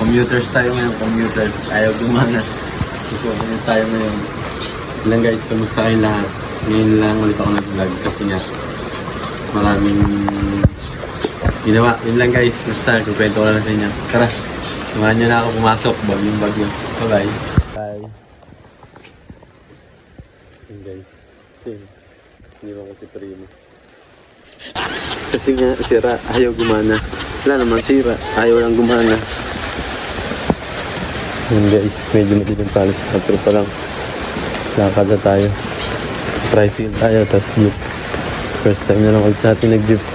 Commuters tayo ngayon, commuters. Ayaw gumana. So, commute tayo ngayon. Ilan guys, kamusta kayong lahat? Ngayon lang ulit ako nag-vlog kasi nga maraming ginawa. Yun lang guys, basta kukwento ko lang sa inyo. Tara, samahan niyo na ako pumasok. Bagyong bagyo. Bye-bye. Bye. Yun guys, same. Hindi ko kasi primo. Kasi nga, sira, ayaw gumana. Wala naman sira, ayaw lang gumana. Yun guys, medyo madilim pala sa patro pa lang. Lakad na tayo. Tricycle tayo, tapos jeep. First time na lang ulit natin nag-jeep.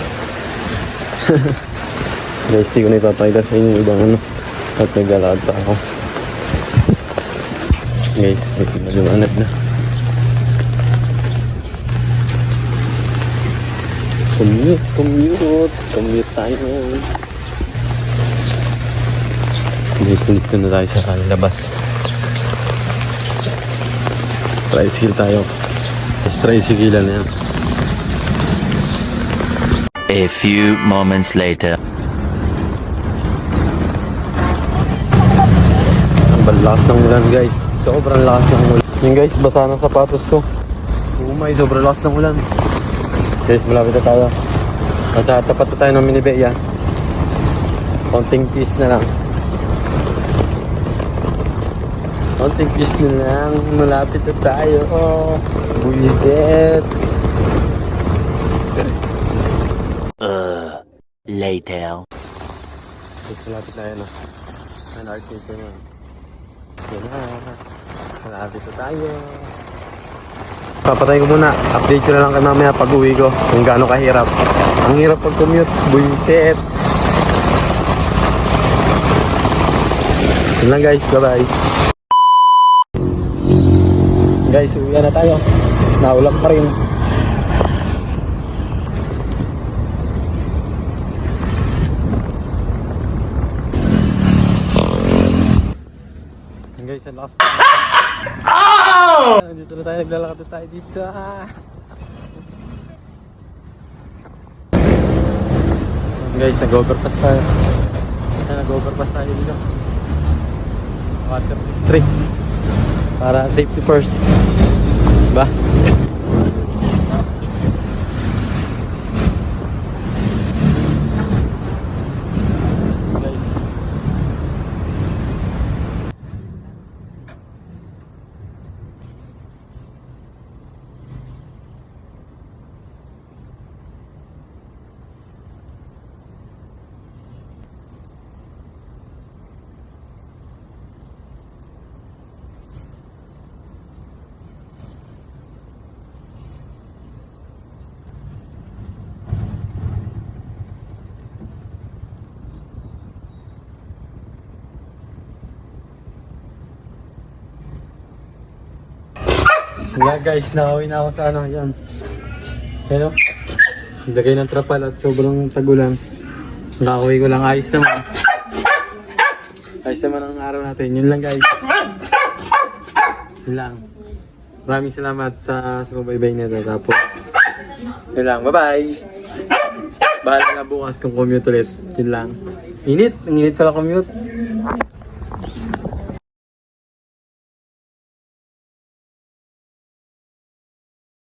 guys, di ko na ipapakita sa inyo ibang ano. At naglalakad pa ako. Guys, medyo maliwanag na. Commute, commute, commute tayo. Guys, nandito na tayo sa labas. Tricycle tayo. Tricycle na yan. A few moments later. Ang lakas ng ulan guys. Sobrang lakas ng ulan. Yung guys, basa ng sapatos ko. Umay, sobrang lakas ng ulan. Guys, malapit na tayo. Nasa tapat na tayo ng minibeya. Konting piece na lang. Konting piece na lang. Malapit na tayo. Oh, buliset. Uh, later. Malapit na arcade ko na. Yan na. Malapit na tayo. Papatay ko muna. Update ko na lang kay mamaya pag uwi ko kung gaano kahirap. Ang hirap pag commute. Buisit. Yun lang guys. Bye-bye. Guys, uwi na tayo. Naulang pa rin. Guys, ang lakas. Oh! Dito na tayo, naglalakad na tayo dito. Ah. Guys, nag-overpass tayo. Yan, nag-overpass tayo dito. Water district. Para safety first. Ba? Guys, Yeah guys, nakawin na ako sa ano, yan. Pero, lagay ng trapal at sobrang tagulan. Nakauwi ko lang, ayos naman. Ayos naman ang araw natin. Yun lang guys. Lang. Maraming salamat sa sumabaybay nito. Tapos, yun lang. Bye-bye! Bahala na bukas kung commute ulit. Yun lang. Init. Ang init pala commute.